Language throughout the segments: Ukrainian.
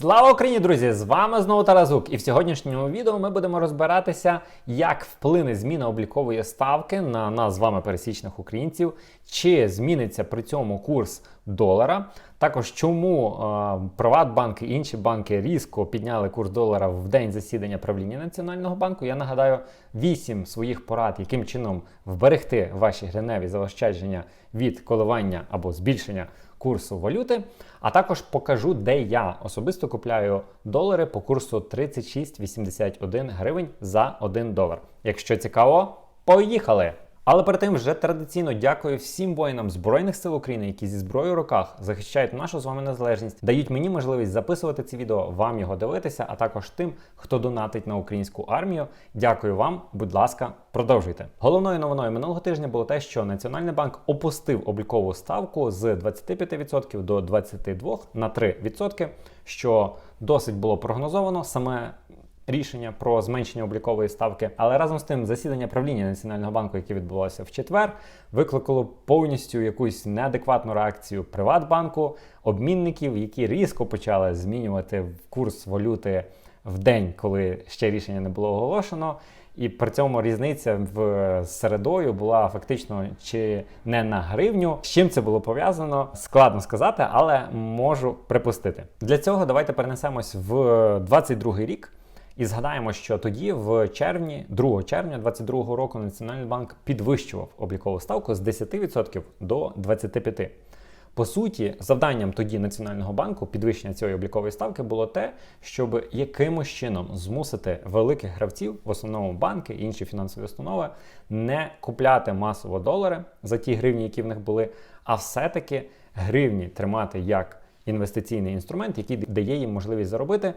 Слава Україні, друзі! З вами знову Таразук. І в сьогоднішньому відео ми будемо розбиратися, як вплине зміна облікової ставки на нас з вами пересічних українців, чи зміниться при цьому курс долара. Також чому е, Приватбанк і інші банки різко підняли курс долара в день засідання правління Національного банку. Я нагадаю вісім своїх порад, яким чином вберегти ваші гриневі заощадження від коливання або збільшення курсу валюти. А також покажу, де я особисто купляю долари по курсу 36,81 гривень за 1 долар. Якщо цікаво, поїхали! Але перед тим вже традиційно дякую всім воїнам Збройних сил України, які зі зброєю в руках захищають нашу з вами незалежність, дають мені можливість записувати ці відео, вам його дивитися, а також тим, хто донатить на українську армію. Дякую вам, будь ласка, продовжуйте. Головною новиною минулого тижня було те, що Національний банк опустив облікову ставку з 25% до 22% на 3%, що досить було прогнозовано. Саме рішення про зменшення облікової ставки. Але разом з тим засідання правління Національного банку, яке відбулося в четвер, викликало повністю якусь неадекватну реакцію Приватбанку, обмінників, які різко почали змінювати курс валюти в день, коли ще рішення не було оголошено. І при цьому різниця в середою була фактично чи не на гривню. З чим це було пов'язано, складно сказати, але можу припустити. Для цього давайте перенесемось в 22 рік. І згадаємо, що тоді, в червні, 2 червня 2022 року, Національний банк підвищував облікову ставку з 10% до 25%. По суті, завданням тоді Національного банку підвищення цієї облікової ставки було те, щоб якимось чином змусити великих гравців, в основному банки і інші фінансові установи, не купляти масово долари за ті гривні, які в них були, а все-таки гривні тримати як інвестиційний інструмент, який дає їм можливість заробити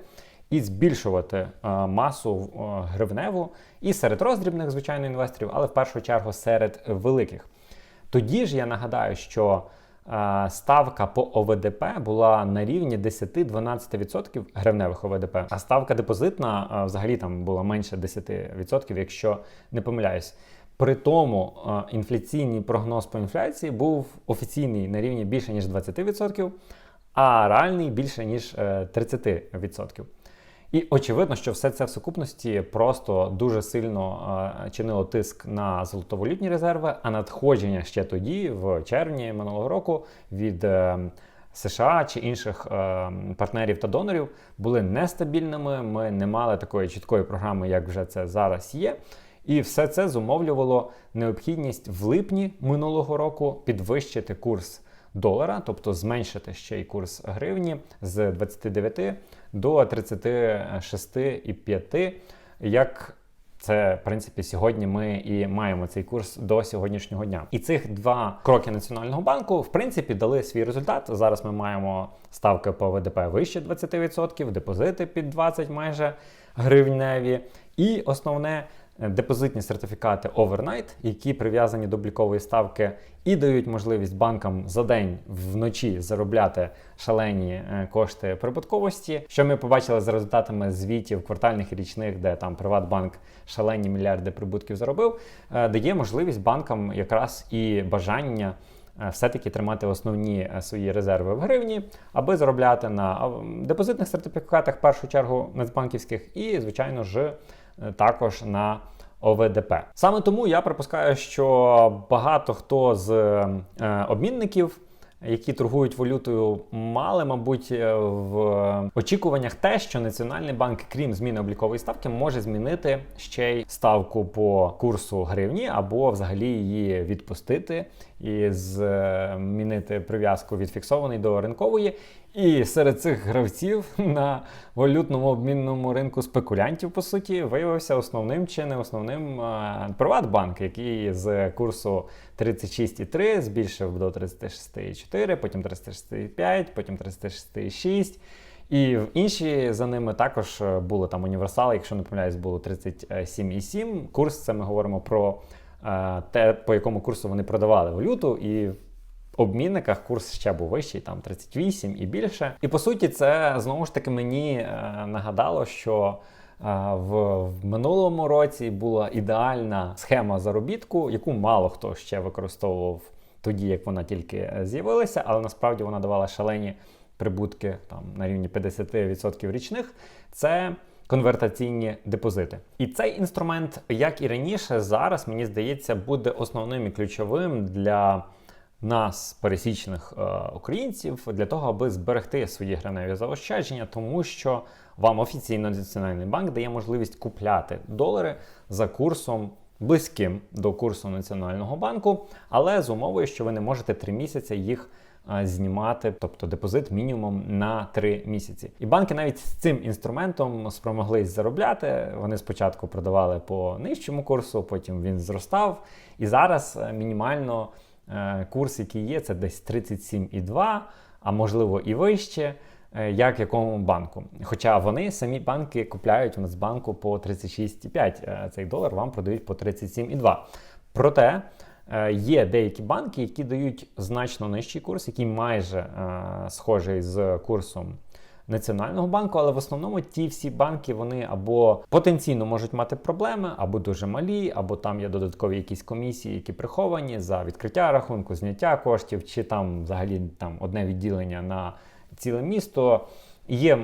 і збільшувати е, масу е, гривневу і серед роздрібних, звичайно, інвесторів, але в першу чергу серед великих. Тоді ж я нагадаю, що е, ставка по ОВДП була на рівні 10-12% гривневих ОВДП, а ставка депозитна взагалі там була менше 10%, якщо не помиляюсь. При тому інфляційний прогноз по інфляції був офіційний на рівні більше ніж 20%, а реальний більше ніж 30%. І очевидно, що все це в сукупності просто дуже сильно е, чинило тиск на золотовалютні резерви, а надходження ще тоді, в червні минулого року, від е, США чи інших е, партнерів та донорів були нестабільними. Ми не мали такої чіткої програми, як вже це зараз є. І все це зумовлювало необхідність в липні минулого року підвищити курс долара, тобто зменшити ще й курс гривні з 29 до 36,5, як це, в принципі, сьогодні ми і маємо цей курс до сьогоднішнього дня. І цих два кроки Національного банку, в принципі, дали свій результат. Зараз ми маємо ставки по ВДП вище 20%, депозити під 20 майже гривневі. І основне депозитні сертифікати Overnight, які прив'язані до облікової ставки і дають можливість банкам за день вночі заробляти шалені е, кошти прибутковості. Що ми побачили за результатами звітів квартальних і річних, де там Приватбанк шалені мільярди прибутків заробив, е, дає можливість банкам якраз і бажання. Е, все-таки тримати основні свої резерви в гривні, аби заробляти на депозитних сертифікатах в першу чергу нацбанківських, і, звичайно ж, також на ОВДП. Саме тому я припускаю, що багато хто з е, обмінників. Які торгують валютою, мали, мабуть, е, в очікуваннях те, що Національний банк, крім зміни облікової ставки, може змінити ще й ставку по курсу гривні, або взагалі її відпустити і змінити прив'язку від фіксованої до ринкової. І серед цих гравців на валютному обмінному ринку спекулянтів, по суті, виявився основним чи не основним Приватбанк, який з курсу 36,3 збільшив до 36,4, потім 36,5, потім 36,6. І інші за ними також були там універсали, якщо не помиляюсь, було 37,7. Курс це ми говоримо про те, по якому курсу вони продавали валюту. і обмінниках курс ще був вищий, там 38 і більше. І по суті, це знову ж таки мені е, нагадало, що е, в, в минулому році була ідеальна схема заробітку, яку мало хто ще використовував тоді, як вона тільки е, з'явилася, але насправді вона давала шалені прибутки там на рівні 50% річних. Це конвертаційні депозити. І цей інструмент, як і раніше, зараз мені здається, буде основним і ключовим для нас, пересічних е, українців, для того, аби зберегти свої граневі заощадження, тому що вам офіційно Національний банк дає можливість купляти долари за курсом. Близьким до курсу Національного банку, але з умовою, що ви не можете три місяці їх знімати, тобто депозит мінімум на 3 місяці. І банки навіть з цим інструментом спромоглись заробляти. Вони спочатку продавали по нижчому курсу, потім він зростав. І зараз е, мінімально е, курс, який є, це десь 37,2, а можливо і вище. е, Як якому банку. Хоча вони самі банки купляють у Нацбанку по 36,5 е, цей долар, вам продають по 37,2. Проте є деякі банки, які дають значно нижчий курс, який майже е, схожий з курсом Національного банку, але в основному ті всі банки вони або потенційно можуть мати проблеми, або дуже малі, або там є додаткові якісь комісії, які приховані за відкриття рахунку, зняття коштів, чи там взагалі там одне відділення на ціле місто. Є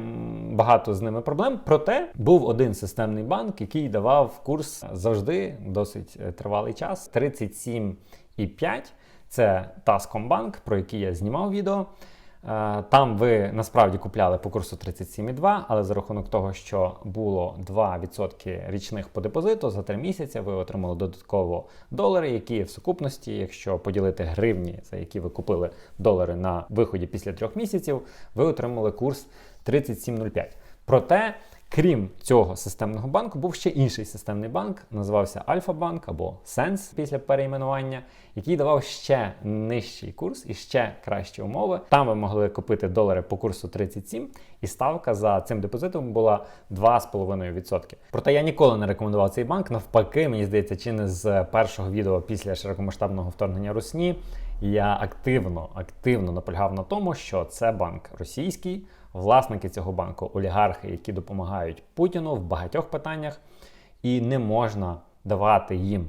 багато з ними проблем. Проте був один системний банк, який давав курс завжди досить е, тривалий час 37,5. Це Таскомбанк, про який я знімав відео. Е, Там ви насправді купляли по курсу 37,2, але за рахунок того, що було 2% річних по депозиту за 3 місяці, ви отримали додатково долари, які в сукупності, якщо поділити гривні, за які ви купили долари на виході після 3 місяців, ви отримали курс 37,05. Проте, крім цього системного банку, був ще інший системний банк, називався Альфа-банк або Сенс після перейменування, який давав ще нижчий курс і ще кращі умови. Там ви могли купити долари по курсу 37, і ставка за цим депозитом була 2,5%. Проте я ніколи не рекомендував цей банк. Навпаки, мені здається, чи не з першого відео після широкомасштабного вторгнення Русні. Я активно, активно наполягав на тому, що це банк російський, власники цього банку, олігархи, які допомагають Путіну в багатьох питаннях, і не можна давати їм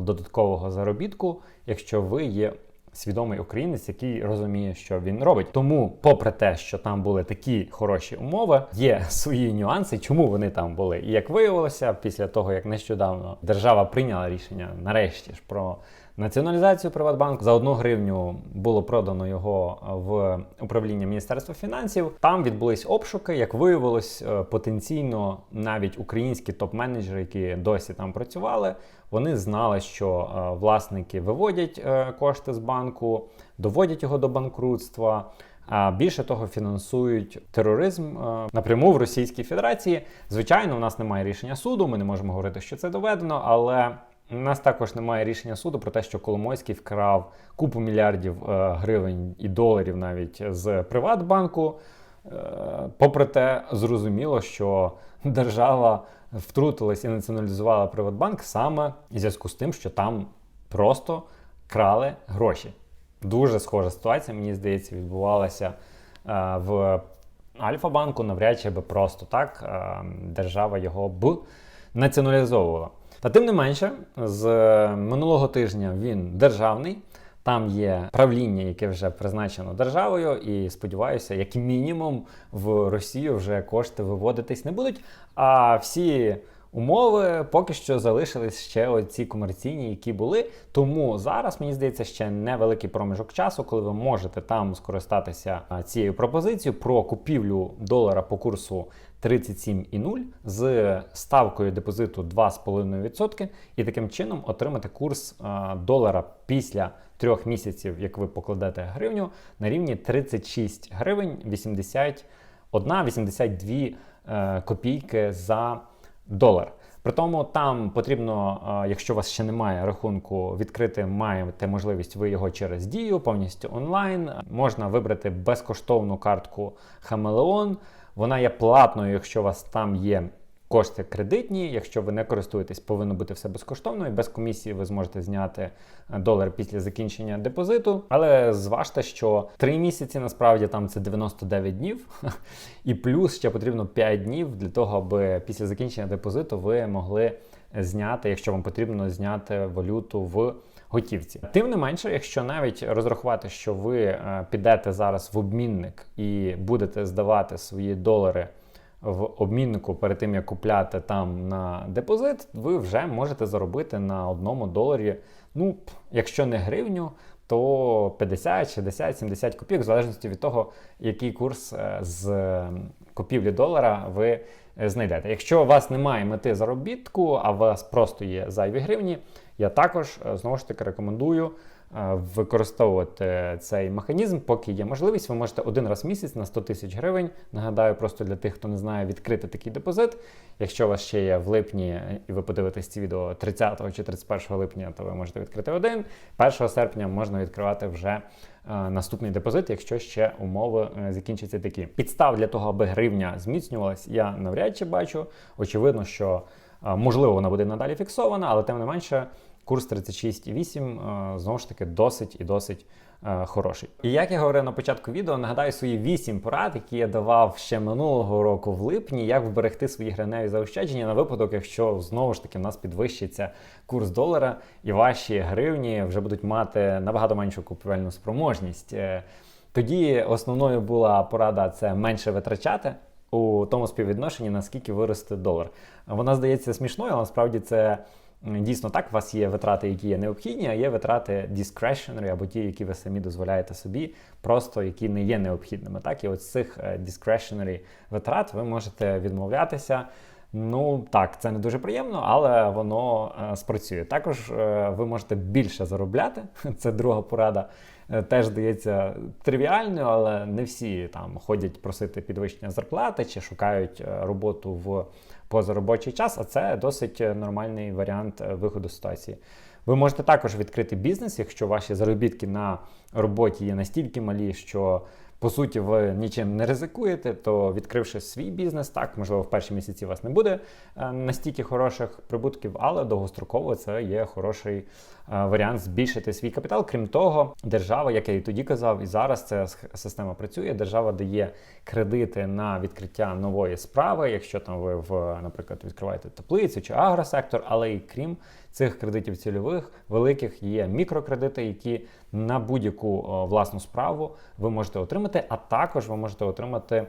додаткового заробітку, якщо ви є свідомий українець, який розуміє, що він робить. Тому, попри те, що там були такі хороші умови, є свої нюанси, чому вони там були. І як виявилося, після того як нещодавно держава прийняла рішення нарешті ж про націоналізацію Приватбанку, за одну гривню було продано його в управління Міністерства фінансів. Там відбулись обшуки. Як виявилось, е, потенційно навіть українські топ-менеджери, які досі там працювали, вони знали, що е, власники виводять е, кошти з банку, доводять його до банкрутства. А більше того, фінансують тероризм напряму в Російській Федерації. Звичайно, у нас немає рішення суду. Ми не можемо говорити, що це доведено, але у нас також немає рішення суду про те, що Коломойський вкрав купу мільярдів е, гривень і доларів навіть з Приватбанку. Е, Попри те, зрозуміло, що держава втрутилась і націоналізувала Приватбанк саме в зв'язку з тим, що там просто крали гроші. Дуже схожа ситуація, мені здається, відбувалася е, в Альфа-банку. Навряд чи би просто так держава його б націоналізовувала. Та тим не менше, з минулого тижня він державний. Там є правління, яке вже призначено державою, і сподіваюся, як мінімум в Росію вже кошти виводитись не будуть. А всі умови поки що залишились ще оці комерційні, які були. Тому зараз мені здається ще невеликий проміжок часу, коли ви можете там скористатися цією пропозицією про купівлю долара по курсу 37,0 з ставкою депозиту 2,5% і таким чином отримати курс долара після трьох місяців, як ви покладете гривню, на рівні 36 гривень 81-82 е, копійки за долар. При тому там потрібно, е, якщо у вас ще немає рахунку, відкрити маєте можливість ви його через дію, повністю онлайн. Можна вибрати безкоштовну картку Хамелеон. Вона є платною, якщо у вас там є кошти кредитні. Якщо ви не користуєтесь, повинно бути все безкоштовно. І без комісії ви зможете зняти е, долар після закінчення депозиту. Але зважте, що 3 місяці насправді там це 99 днів, і плюс ще потрібно 5 днів для того, аби після закінчення депозиту ви могли зняти, якщо вам потрібно зняти валюту в готівці. Тим не менше, якщо навіть розрахувати, що ви е, підете зараз в обмінник і будете здавати свої долари в обміннику перед тим, як купляти там на депозит, ви вже можете заробити на одному доларі. Ну, якщо не гривню, то 50, 60, 70 копійок, в залежності від того, який курс е, з купівлі долара ви е, знайдете. Якщо у вас немає мети заробітку, а у вас просто є зайві гривні, я також е, знову ж таки рекомендую використовувати цей механізм, поки є можливість. Ви можете один раз в місяць на 100 тисяч гривень. Нагадаю, просто для тих, хто не знає, відкрити такий депозит. Якщо у вас ще є в липні, е, і ви подивитесь ці відео 30 чи 31 липня, то ви можете відкрити один. 1 серпня можна відкривати вже е, наступний депозит, якщо ще умови е, закінчаться такі. Підстав для того, аби гривня зміцнювалась, я навряд чи бачу. Очевидно, що е, можливо вона буде надалі фіксована, але тим не менше. Курс 36,8 е, знову ж таки досить і досить е, хороший. І як я говорив на початку відео, нагадаю свої 8 порад, які я давав ще минулого року в липні, як вберегти свої гривневі заощадження на випадок, якщо знову ж таки в нас підвищиться курс долара, і ваші гривні вже будуть мати набагато меншу купівельну спроможність. Е, Тоді основною була порада це менше витрачати. У тому співвідношенні, наскільки виросте долар. Вона здається смішною, але насправді це Дійсно так, у вас є витрати, які є необхідні, а є витрати discretionary, або ті, які ви самі дозволяєте собі, просто які не є необхідними. Так, і от з цих е, discretionary витрат ви можете відмовлятися. Ну так, це не дуже приємно, але воно е, спрацює. Також е, ви можете більше заробляти. Це друга порада. Е, теж здається тривіальною, але не всі там ходять просити підвищення зарплати чи шукають е, роботу в позаробочий час, а це досить е, нормальний варіант виходу з ситуації. Ви можете також відкрити бізнес, якщо ваші заробітки на роботі є настільки малі, що по суті ви нічим не ризикуєте, то відкривши свій бізнес, так можливо в перші місяці у вас не буде е, настільки хороших прибутків, але довгостроково це є хороший е, варіант збільшити свій капітал. Крім того, держава, як я і тоді казав, і зараз ця система працює. Держава дає кредити на відкриття нової справи, якщо там ви в, наприклад, відкриваєте теплицю чи агросектор, але і крім цих кредитів цільових великих є мікрокредити, які на будь-яку власну справу ви можете отримати, а також ви можете отримати. е,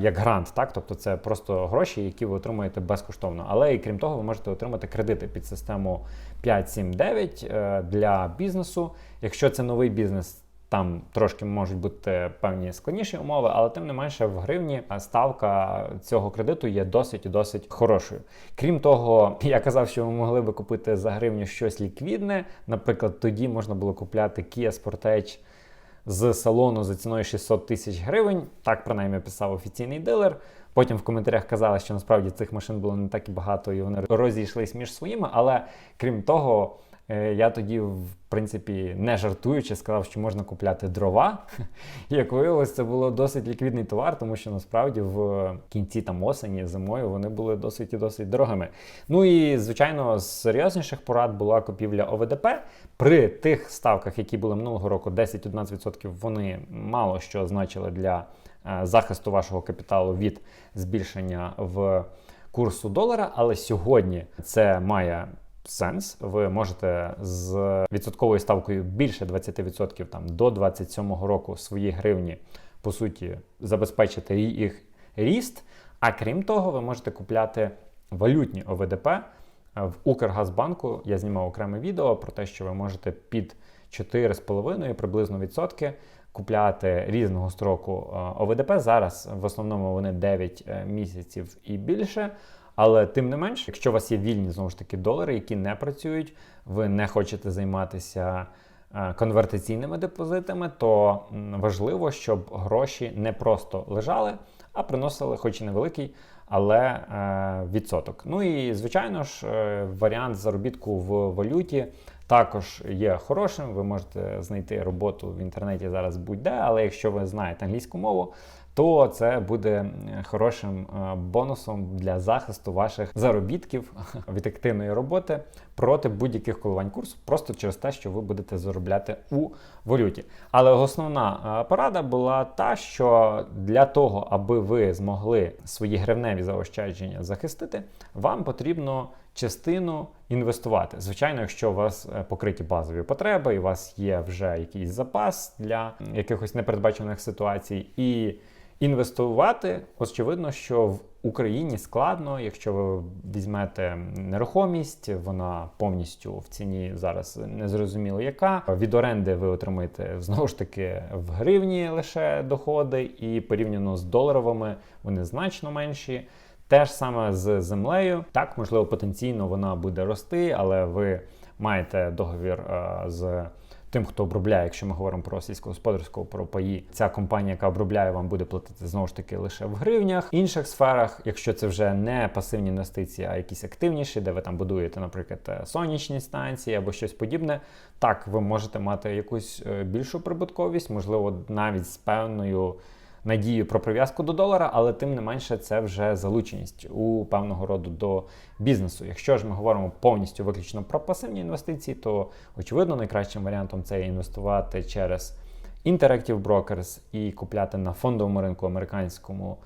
Як грант, так, тобто це просто гроші, які ви отримуєте безкоштовно. Але і крім того, ви можете отримати кредити під систему 579 е, для бізнесу. Якщо це новий бізнес, там трошки можуть бути певні складніші умови, але тим не менше в гривні ставка цього кредиту є досить і досить хорошою. Крім того, я казав, що ви могли би купити за гривню щось ліквідне. Наприклад, тоді можна було купляти Kia Sportage з салону за ціною 600 тисяч гривень. Так принаймні писав офіційний дилер. Потім в коментарях казали, що насправді цих машин було не так і багато, і вони розійшлись між своїми. Але крім того, я тоді, в принципі, не жартуючи, сказав, що можна купляти дрова. Як виявилось, це було досить ліквідний товар, тому що насправді в кінці там осені, зимою вони були досить і досить дорогими. Ну і звичайно, з серйозніших порад була купівля ОВДП. При тих ставках, які були минулого року, 10-11%, вони мало що значили для е, захисту вашого капіталу від збільшення в курсу долара. Але сьогодні це має сенс. Ви можете з відсотковою ставкою більше 20% там до 27-го року свої гривні по суті забезпечити їх ріст. А крім того, ви можете купляти валютні ОВДП. В Укргазбанку я знімав окреме відео про те, що ви можете під 4,5 приблизно відсотки купляти різного строку е, ОВДП. Зараз в основному вони 9 е, місяців і більше. Але тим не менш, якщо у вас є вільні знову ж таки долари, які не працюють, ви не хочете займатися е, конвертаційними депозитами, то важливо, щоб гроші не просто лежали, а приносили, хоч і невеликий, але е, відсоток. Ну і звичайно ж, е, варіант заробітку в валюті також є хорошим. Ви можете знайти роботу в інтернеті зараз будь-де, але якщо ви знаєте англійську мову, то це буде е, хорошим е, бонусом для захисту ваших заробітків від активної роботи проти будь-яких коливань курсу, просто через те, що ви будете заробляти у валюті. Але основна е, порада була та, що для того, аби ви змогли свої гривневі заощадження захистити, вам потрібно частину інвестувати. Звичайно, якщо у вас покриті базові потреби, і у вас є вже якийсь запас для якихось непередбачених ситуацій, і інвестувати, очевидно, що в Україні складно, якщо ви візьмете нерухомість, вона повністю в ціні зараз незрозуміло яка. Від оренди ви отримаєте знову ж таки в гривні лише доходи, і порівняно з доларовими вони значно менші. Те ж саме з землею. Так, можливо, потенційно вона буде рости, але ви маєте договір е, з тим, хто обробляє, якщо ми говоримо про сільськогосподарську, про паї. Ця компанія, яка обробляє, вам буде платити знову ж таки лише в гривнях. В інших сферах, якщо це вже не пасивні інвестиції, а якісь активніші, де ви там будуєте, наприклад, е, сонячні станції або щось подібне, так ви можете мати якусь е, більшу прибутковість, можливо, навіть з певною надію про прив'язку до долара, але тим не менше це вже залученість у певного роду до бізнесу. Якщо ж ми говоримо повністю виключно про пасивні інвестиції, то очевидно найкращим варіантом це інвестувати через Interactive Brokers і купляти на фондовому ринку американському.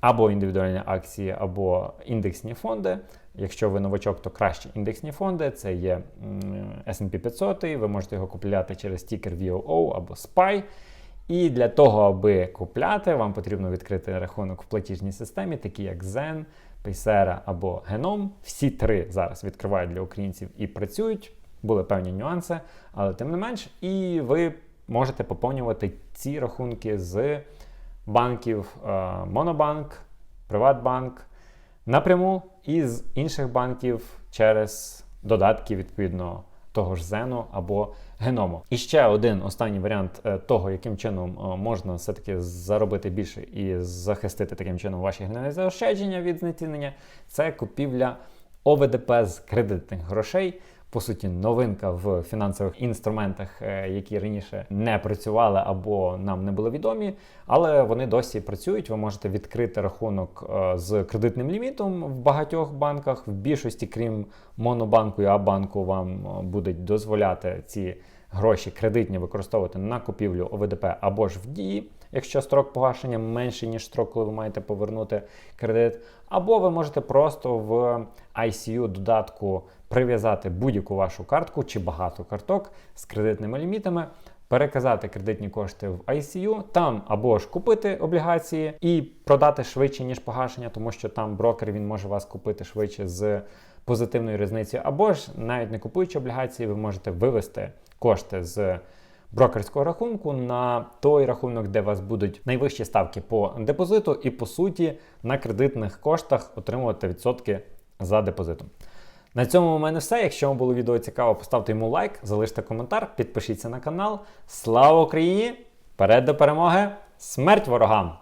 Або індивідуальні акції, або індексні фонди. Якщо ви новачок, то краще індексні фонди. Це є S&P 500, ви можете його купляти через тікер VOO або SPY. І для того, аби купляти, вам потрібно відкрити рахунок в платіжній системі, такі як Zen, Paysera або Genom. Всі три зараз відкривають для українців і працюють. Були певні нюанси, але тим не менш, і ви можете поповнювати ці рахунки з банків е, Монобанк, Приватбанк напряму і з інших банків через додатки відповідно того ж Зену або геному. І ще один останній варіант е, того, яким чином е, можна все-таки заробити більше і захистити таким чином ваші генові заощадження від знецінення, це купівля ОВДП з кредитних грошей. По суті, новинка в фінансових інструментах, е, які раніше не працювали або нам не були відомі, але вони досі працюють. Ви можете відкрити рахунок з кредитним лімітом в багатьох банках. В більшості, крім монобанку і Абанку, вам будуть дозволяти ці гроші кредитні використовувати на купівлю ОВДП або ж в дії, якщо строк погашення менший, ніж строк, коли ви маєте повернути кредит, або ви можете просто в ICU додатку прив'язати будь-яку вашу картку чи багато карток з кредитними лімітами. Переказати кредитні кошти в ICU, там або ж купити облігації і продати швидше, ніж погашення, тому що там брокер він може вас купити швидше з позитивною різницею, або ж навіть не купуючи облігації, ви можете вивести кошти з брокерського рахунку на той рахунок, де у вас будуть найвищі ставки по депозиту, і по суті на кредитних коштах отримувати відсотки за депозитом. На цьому у мене все. Якщо вам було відео цікаво, поставте йому лайк, залиште коментар, підпишіться на канал. Слава Україні! Вперед до перемоги! Смерть ворогам!